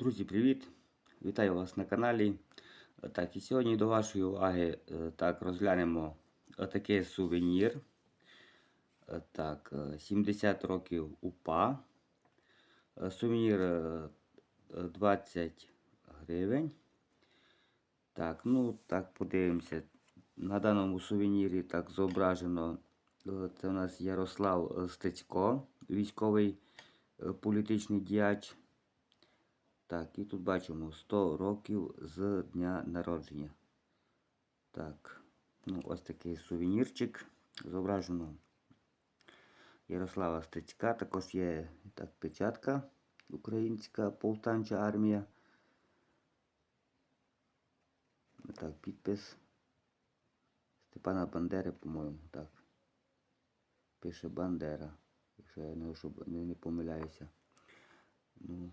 Друзі, привіт! Вітаю вас на каналі. Так, і сьогодні до вашої уваги е, так, розглянемо отакий сувенір. Е, Так, е, 70 років УПА. Е, Сувенір е, е, 20 гривень. Так, ну так, подивимося. На даному сувенірі так зображено. е, Це у нас Ярослав Стецько, військовий е, політичний діяч. Так, і тут бачимо 100 років з дня народження. Так, ну ось такий сувенірчик. Зображено Ярослава Стецька. Також є так, печатка Українська повстанча армія. Так, підпис Степана Бандери, по-моєму, так. Пише Бандера, якщо я не, не, не помиляюся. Ну,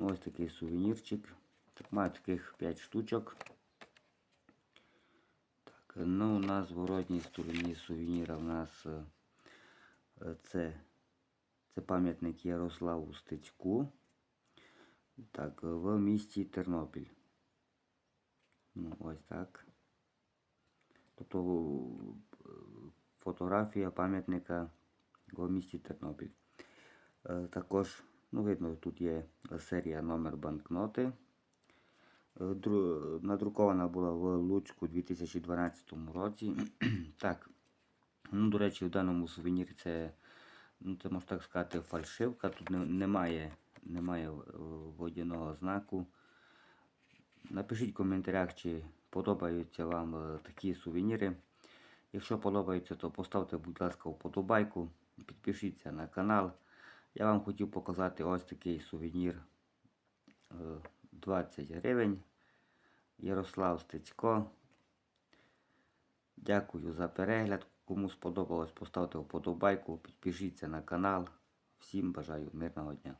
Ну, ось такий сувенірчик. Так, маю таких 5 штучок. Так, ну, на зворотній стороні сувеніра в нас е, це, це пам'ятник Ярославу Стецьку. Так, в місті Тернопіль. Ну, ось так. Тобто е, фотографія пам'ятника в місті Тернопіль. Е, Також Ну, видно, тут є серія номер банкноти. Е, Надрукована була в Луцьку у 2012 році. так. Ну, до речі, в даному сувенірі це, ну, це можна так сказати, фальшивка. Тут немає, немає е, водяного знаку. Напишіть в коментарях, чи подобаються вам е, такі сувеніри. Якщо подобається, то поставте, будь ласка, вподобайку, підпишіться на канал. Я вам хотів показати ось такий сувенір е, 20 гривень. Ярослав Стецько. Дякую за перегляд. Кому сподобалось, поставте вподобайку, підпишіться на канал. Всім бажаю мирного дня.